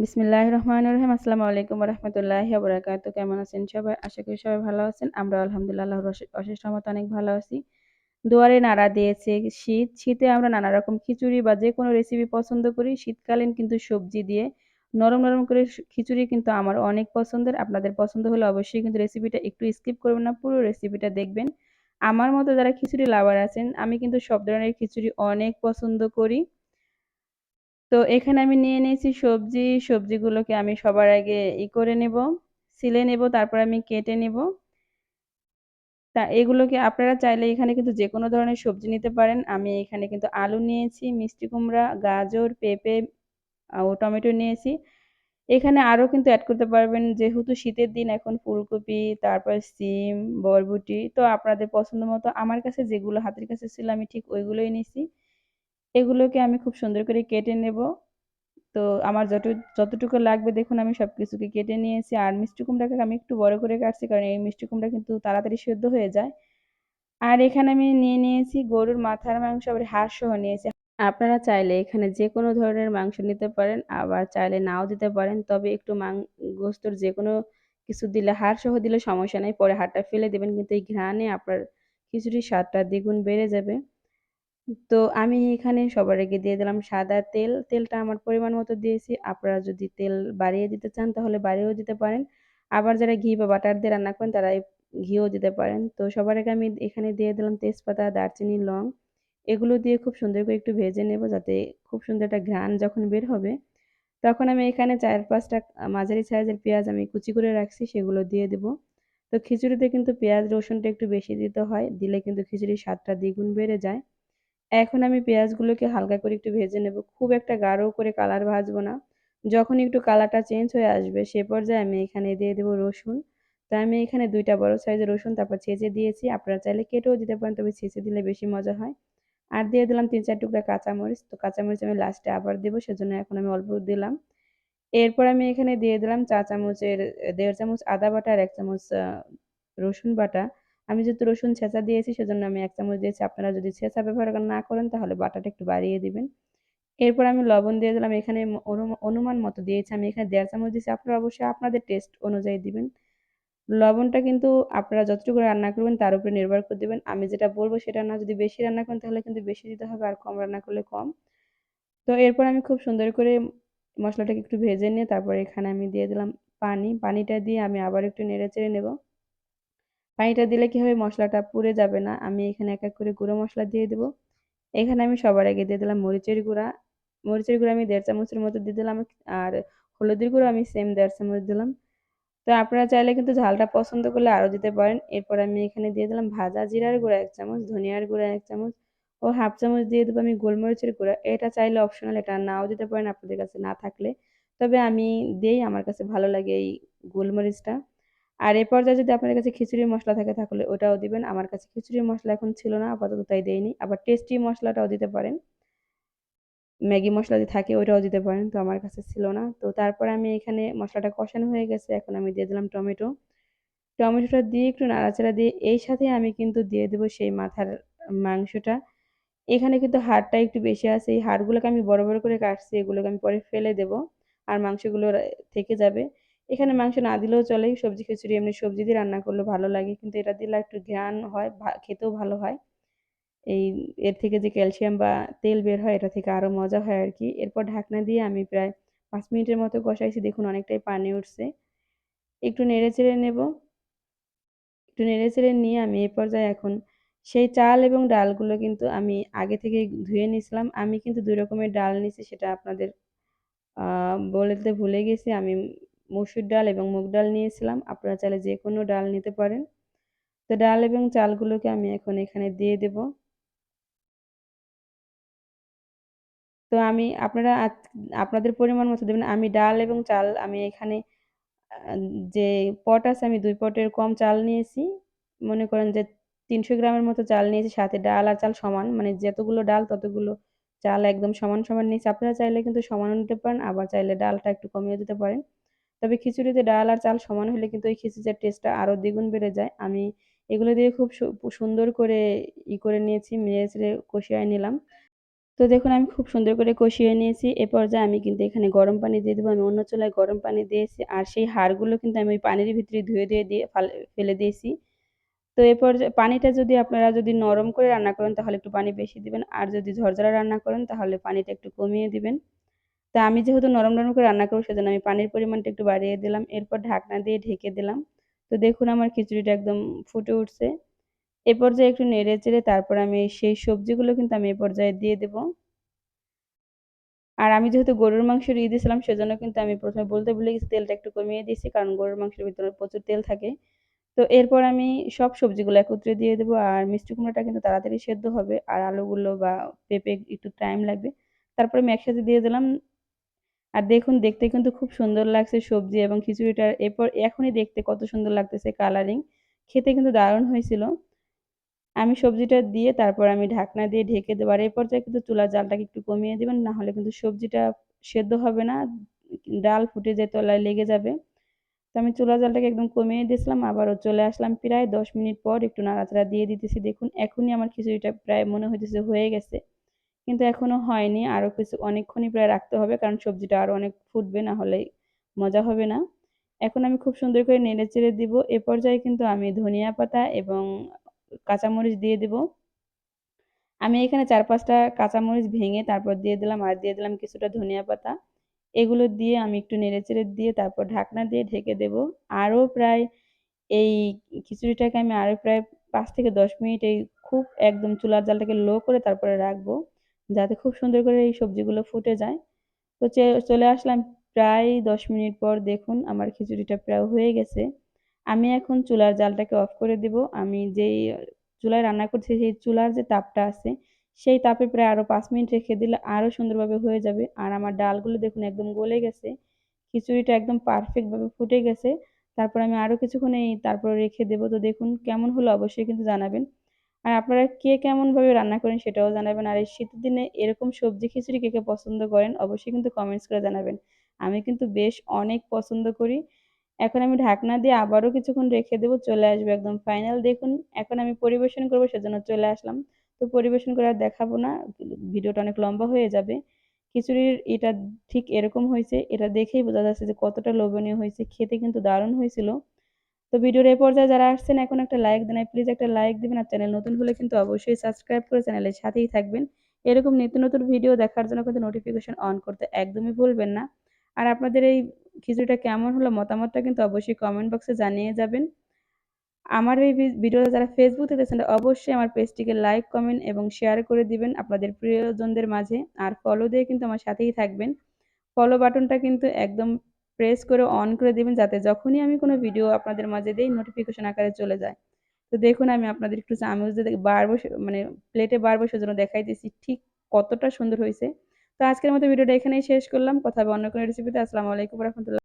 বিসমিল্লাহ রহমান রহিম আসসালামু আলাইকুম রহমতুল্লাহ বরাকাত কেমন আছেন সবাই? আশা করি সবাই ভালো আছেন। আমরা আলহামদুলিল্লাহ অশেষ রহমত অনেক ভালো আছি। দুয়ারে নাড়া দিয়েছে শীত। শীতে আমরা নানা রকম খিচুড়ি বা যে কোনো রেসিপি পছন্দ করি। শীতকালীন কিন্তু সবজি দিয়ে নরম নরম করে খিচুড়ি কিন্তু আমার অনেক পছন্দের। আপনাদের পছন্দ হলে অবশ্যই কিন্তু রেসিপিটা একটু স্কিপ করবেন না। পুরো রেসিপিটা দেখবেন। আমার মতো যারা খিচুড়ি লাভার আছেন, আমি কিন্তু সব ধরনের খিচুড়ি অনেক পছন্দ করি। তো এখানে আমি নিয়ে নিয়েছি সবজি, সবজিগুলোকে আমি সবার আগে ই করে নেব, সিলে নেব, তারপর আমি কেটে নেব। তা এগুলোকে আপনারা চাইলে এখানে কিন্তু যে কোনো ধরনের সবজি নিতে পারেন। আমি এখানে কিন্তু আলু নিয়েছি, মিষ্টি কুমড়া, গাজর, পেঁপে ও টমেটো নিয়েছি। এখানে আরও কিন্তু অ্যাড করতে পারবেন, যেহেতু শীতের দিন এখন ফুলকপি, তারপর সিম, বরবটি, তো আপনাদের পছন্দ মতো আমার কাছে যেগুলো হাতের কাছে ছিল আমি ঠিক ওইগুলোই নিছি এগুলোকে আমি খুব সুন্দর করে কেটে নেব। তো আমার যত, যতটুকু লাগবে দেখুন আমি সব কিছুকে কেটে নিয়েছি। আর মিষ্টি কুমড়াকে আমি একটু বড় করে কাটছি কারণ এই মিষ্টি কুমড়া কিন্তু তাড়াতাড়ি সেদ্ধ হয়ে যায়। আর এখানে আমি নিয়ে নিয়েছি গরুর মাথার মাংস, আবার হাড় সহ নিয়েছি। আপনারা চাইলে এখানে যে কোনো ধরনের মাংস নিতে পারেন, আবার চাইলে নাও দিতে পারেন। তবে একটু মাং গোস্তর যে কোনো কিছু দিলে হাড় সহ দিলে সমস্যা নেই। পরে হাড়টা ফেলে দেবেন, কিন্তু এই ঘ্রাণে আপনার খিচুড়ির স্বাদটা দ্বিগুণ বেড়ে যাবে। তো আমি এখানে সবার আগে দিয়ে দিলাম সাদা তেল। তেলটা আমার পরিমাণ মতো দিয়েছি। আপনারা যদি তেল বাড়িয়ে দিতে চান তাহলে বাড়িয়েও দিতে পারেন। আবার যারা ঘি বা বাটার দিয়ে রান্না করেন তারা ঘিও দিতে পারেন। তো সবার আগে আমি এখানে দিয়ে দিলাম তেজপাতা, দারচিনি, লং। এগুলো দিয়ে খুব সুন্দর করে একটু ভেজে নেব যাতে খুব সুন্দর একটা ঘ্রাণ যখন বের হবে। তখন আমি এখানে চার পাঁচটা মাঝারি সাইজের পেঁয়াজ আমি কুচি করে রাখছি, সেগুলো দিয়ে দেব। তো খিচুড়িতে কিন্তু পেঁয়াজ রসুনটা একটু বেশি দিতে হয়, দিলে কিন্তু খিচুড়ির স্বাদটা দ্বিগুণ বেড়ে যায়। এখন আমি পেঁয়াজগুলোকে হালকা করে একটু ভেজে নেব। খুব একটা গাঢ় করে কালার ভাজবো না। যখন একটু কালারটা চেঞ্জ হয়ে আসবে, সে পর্যায়ে আমি এখানে দিয়ে দেবো রসুন। তো আমি এখানে দুইটা বড় সাইজের রসুন, তারপর ছেঁচে দিয়েছি। আপনারা চাইলে কেটেও দিতে পারেন, তবে ছেঁচে দিলে বেশি মজা হয়। আর দিয়ে দিলাম তিন চার টুকরা কাঁচামরিচ। তো কাঁচামরিচ আমি লাস্টে আবার দেবো, সেজন্য এখন আমি অল্প দিলাম। এরপর আমি এখানে দিয়ে দিলাম চা চামচের, দেড় চামচ আদা বাটা আর এক চামচ রসুন বাটা। আমি যেহেতু রসুন ছেঁচা দিয়েছি, সেজন্য আমি এক চামচ দিয়েছি। আপনারা যদি ছেঁচা ব্যবহার না করেন, তাহলে বাটাটা একটু বাড়িয়ে দিবেন। এরপর আমি লবণ দিয়ে দিলাম। এখানে অনুমান মতো দিয়েছি আমি। এখানে দেড় চামচ দিয়েছি। আপনারা অবশ্যই আপনাদের টেস্ট অনুযায়ী দিবেন। লবণটা কিন্তু আপনারা যতটুকু রান্না করবেন, তার উপরে নির্ভর করে দেবেন। আমি যেটা বলব সেটা না, যদি বেশি রান্না করেন, তাহলে কিন্তু বেশি দিতে হবে আর কম রান্না করলে কম। তো এরপর আমি খুব সুন্দর করে মশলাটাকে একটু ভেজে নিয়ে, তারপর এখানে আমি দিয়ে দিলাম পানি। পানিটা দিয়ে আমি আবার একটু নেড়ে চেড়ে নেব। পানিটা দিলে কি হবে? মশলাটা পুড়ে যাবে না। আমি এখানে এক এক করে গুঁড়ো মশলা দিয়ে দেবো। এখানে আমি সবার আগে দিয়ে দিলাম মরিচের গুঁড়া। মরিচের গুঁড়া আমি দেড় চামচের মতো দিয়ে দিলাম। আর হলুদের গুঁড়ো আমি সেম দেড় চামচ দিলাম। তো আপনারা চাইলে কিন্তু ঝালটা পছন্দ করলে আরও দিতে পারেন। এরপর আমি এখানে দিয়ে দিলাম ভাজা জিরার গুঁড়া এক চামচ, ধনিয়ার গুঁড়া এক চামচ ও হাফ চামচ দিয়ে দেবো আমি গোলমরিচের গুঁড়া। এটা চাইলে অপশনাল এটা নাও দিতে পারেন আপনাদের কাছে না থাকলে। তবে আমি দেই আমার কাছে ভালো লাগে এই গোলমরিচটা। আর এ পর্যায়ে যদি আপনার কাছে খিচুড়ি মশলা থাকে তাহলে ওটাও দিবেন। আমার কাছে খিচুড়ি মশলা এখন ছিল না, আপাতত তাই দেয়নি আবার টেস্টি মশলাটাও দিতে পারেন। ম্যাগি মশলা যদি থাকে ওটাও দিতে পারেন, তো আমার কাছে ছিল না। তো তারপর আমি এখানে মশলাটা কষানো হয়ে গেছে। এখন আমি দিয়ে দিলাম টমেটো। টমেটোটা দিয়ে একটু নাড়াচাড়া দিয়ে এই সাথে আমি কিন্তু দিয়ে দেবো সেই মাথার মাংসটা। এখানে কিন্তু হাড়টা একটু বেশি আছে। এই হাড়গুলোকে আমি বড় বড় করে কাটছি, এগুলোকে আমি পরে ফেলে দেব। আর মাংসগুলো থেকে যাবে। এখানে মাংস না দিলেও চলে, সবজি খিচুড়ি, এমনি সবজি দিয়ে রান্না করলে ভালো লাগে। কিন্তু এটা দিলে একটু ঘ্রাণ হয় খেতেও ভালো হয়। এই, এর থেকে যে ক্যালসিয়াম বা তেল বের হয়, এটা থেকে আরও মজা হয় আর কি। এরপর ঢাকনা দিয়ে আমি প্রায় পাঁচ মিনিটের মতো কষাইছি, দেখুন অনেকটাই পানি উঠছে। একটু নেড়ে চেড়ে নেব। একটু নেড়ে চেড়ে নিয়ে আমি এ পর্যায়ে এখন সেই চাল এবং ডালগুলো কিন্তু আমি আগে থেকে ধুয়ে নিয়েছিলাম। আমি কিন্তু দুই রকমের ডাল নিছি সেটা আপনাদের বলতে ভুলে গেছি। আমি মসুর ডাল এবং মুগ ডাল নিয়েছিলাম। আপনারা চাইলে যে কোনো ডাল নিতে পারেন। তো ডাল এবং চালগুলোকে আমি এখন এখানে দিয়ে দেব। তো আমি, আপনারা আপনাদের পরিমাণ মতো দেবেন। আমি ডাল এবং চাল, আমি এখানে যে পট আছে, আমি দুই পটের কম চাল নিয়েছি। মনে করেন যে তিনশো গ্রামের মতো চাল নিয়েছি, সাথে ডাল আর চাল সমান। মানে যতগুলো ডাল, ততগুলো চাল একদম সমান সমান নিয়েছি। আপনারা চাইলে কিন্তু সমানও নিতে পারেন, আবার চাইলে ডালটা একটু কমিয়ে দিতে পারেন। তবে খিচুড়িতে ডাল আর চাল সমান হলে কিন্তু ওই খিচুড়ির টেস্টটা আরও দ্বিগুণ বেড়ে যায়। আমি এগুলো দিয়ে খুব সুন্দর করে ই করে নিয়েছি চেড়ে কষিয়ে নিলাম। তো দেখুন, আমি খুব সুন্দর করে কষিয়ে নিয়েছি। এ পর্যায়ে আমি কিন্তু এখানে গরম পানি দিয়ে দেবো। আমি অন্য চুলায় গরম পানি দিয়েছি আর সেই হাড়গুলো কিন্তু আমি ওই পানির ভিতরে ধুয়ে ধুয়ে দিয়ে ফেলে দিয়েছি। তো এ পর্যায়ে পানিটা যদি আপনারা যদি নরম করে রান্না করেন তাহলে একটু পানি বেশি দিবেন। আর যদি ঝরঝরা রান্না করেন তাহলে পানিটা একটু কমিয়ে দিবেন। তা আমি যেহেতু নরম নরম করে রান্না করব, সেজন্য আমি পানির পরিমাণটা একটু বাড়িয়ে দিলাম। এরপর ঢাকনা দিয়ে ঢেকে দিলাম। তো দেখুন আমার খিচুড়িটা একদম ফুটে উঠছে। এ পর্যায়ে একটু নেড়ে চেড়ে তারপর আমি সেই সবজিগুলো কিন্তু আমি এ পর্যায়ে দিয়ে দেব। আর আমি যেহেতু গরুর মাংস দিয়ে দিয়েছিলাম, সেজন্য কিন্তু আমি প্রথমে বলতে ভুলে গেছি, তেলটা একটু কমিয়ে দিয়েছি, কারণ গরুর মাংসের ভিতরে প্রচুর তেল থাকে। তো এরপর আমি সব সবজিগুলো একত্রে দিয়ে দেবো, আর মিষ্টি কুমড়োটা কিন্তু তাড়াতাড়ি সেদ্ধ হবে, আর আলুগুলো বা পেঁপে একটু টাইম লাগবে। তারপরে আমি একসাথে দিয়ে দিলাম আর দেখুন, দেখতে কিন্তু খুব সুন্দর লাগছে সবজি এবং খিচুড়িটা। এরপর এখনই দেখতে কত সুন্দর লাগতেছে কালারিং খেতে কিন্তু দারুণ হয়েছিল। আমি সবজিটা দিয়ে তারপর আমি ঢাকনা দিয়ে ঢেকে দেবো। আর এই পর্যায়ে কিন্তু চুলার জালটাকে একটু কমিয়ে দেবেন, না হলে কিন্তু সবজিটা সেদ্ধ হবে না, ডাল ফুটে যে তলায় লেগে যাবে। তো আমি চুলা জালটাকে একদম কমিয়ে দিয়েছিলাম, আবারও চলে আসলাম প্রায় দশ মিনিট পর একটু নাড়াচাড়া দিয়ে দিতেছি। দেখুন, এখনই আমার খিচুড়িটা প্রায় মনে হইতেছে হয়ে গেছে। কিন্তু এখনও হয়নি। আরও কিছু, অনেকক্ষণই প্রায় রাখতে হবে কারণ সবজিটা আরও অনেক ফুটবে, না হলে মজা হবে না। এখন আমি খুব সুন্দর করে নেড়ে চেড়ে দিব। এ পর্যায়ে কিন্তু আমি ধনিয়া পাতা এবং কাঁচামরিচ দিয়ে দেব। আমি এখানে চার পাঁচটা কাঁচামরিচ ভেঙে তারপর দিয়ে দিলাম আর দিয়ে দিলাম কিছুটা ধনিয়া পাতা। এগুলো দিয়ে আমি একটু নেড়েচেড়ে দিয়ে তারপর ঢাকনা দিয়ে ঢেকে দেব। আরও প্রায় এই খিচুড়িটাকে আমি আরও প্রায় পাঁচ থেকে দশ মিনিট এই খুব একদম চুলার জালটাকে লো করে তারপরে রাখব। যাতে খুব সুন্দর করে এই সবজিগুলো ফুটে যায়। তো চলে আসলাম প্রায় দশ মিনিট পর দেখুন আমার খিচুড়িটা প্রায় হয়ে গেছে। আমি এখন চুলার জালটাকে অফ করে দেব। আমি যেই চুলায় রান্না করছি সেই চুলার যে তাপটা আছে, সেই তাপে প্রায় আরও পাঁচ মিনিট রেখে দিলে আরও সুন্দরভাবে হয়ে যাবে। আর আমার ডালগুলো দেখুন একদম গলে গেছে। খিচুড়িটা একদম পারফেক্টভাবে ফুটে গেছে। তারপর আমি আরও কিছুক্ষণ এই, তারপর রেখে দেবো। তো দেখুন কেমন হলো অবশ্যই কিন্তু জানাবেন। আর আপনারা কে কেমনভাবে রান্না করেন সেটাও জানাবেন। আর এই শীতের দিনে এরকম সবজি খিচুড়ি কে কে পছন্দ করেন অবশ্যই কিন্তু কমেন্টস করে জানাবেন। আমি কিন্তু বেশ অনেক পছন্দ করি। এখন আমি ঢাকনা দিয়ে আবারও কিছুক্ষণ রেখে দেবো, চলে আসবে একদম ফাইনাল দেখুন, এখন আমি পরিবেশন করব সেজন্য চলে আসলাম। তো পরিবেশন করে আর দেখাবো না, ভিডিওটা অনেক লম্বা হয়ে যাবে। খিচুড়ির এটা ঠিক এরকম হয়েছে, এটা দেখেই বোঝা যাচ্ছে যে কতটা লোভনীয় হয়েছে, খেতে কিন্তু দারুণ হয়েছিল। তো ভিডিওর এই পর্যায়ে যারা আসছেন, এখন একটা লাইক দেন প্লিজ একটা লাইক দিবেন আর চ্যানেল নতুন হলে কিন্তু অবশ্যই সাবস্ক্রাইব করে চ্যানেলের সাথেই থাকবেন। এরকম নিত্য নতুন ভিডিও দেখার জন্য কিন্তু নোটিফিকেশন অন করতে একদমই ভুলবেন না। আর আপনাদের এই খিচুড়িটা কেমন হলো, মতামতটা কিন্তু অবশ্যই কমেন্ট বক্সে জানিয়ে যাবেন। আমার এই ভিডিওটা যারা ফেসবুক দেখছেন, অবশ্যই আমার পেজটিকে লাইক কমেন্ট এবং শেয়ার করে দিবেন আপনাদের প্রিয়জনদের মাঝে। আর ফলো দিয়ে কিন্তু আমার সাথেই থাকবেন। ফলো বাটনটা কিন্তু একদম প্রেস করে অন করে দেবেন যাতে যখনই আমি কোনো ভিডিও আপনাদের মাঝে দিই নোটিফিকেশন আকারে চলে যায়। তো দেখুন, আমি আপনাদের একটু চামচ দিয়ে বসে মানে প্লেটে বার বসে সেজন্য দেখাই দিয়েছি ঠিক কতটা সুন্দর হয়েছে। তো আজকের মতো ভিডিওটা এখানেই শেষ করলাম। কথা হবে অন্য কোনো রেসিপিতে আসসালামু আলাইকুম রহমতুল্লাহ।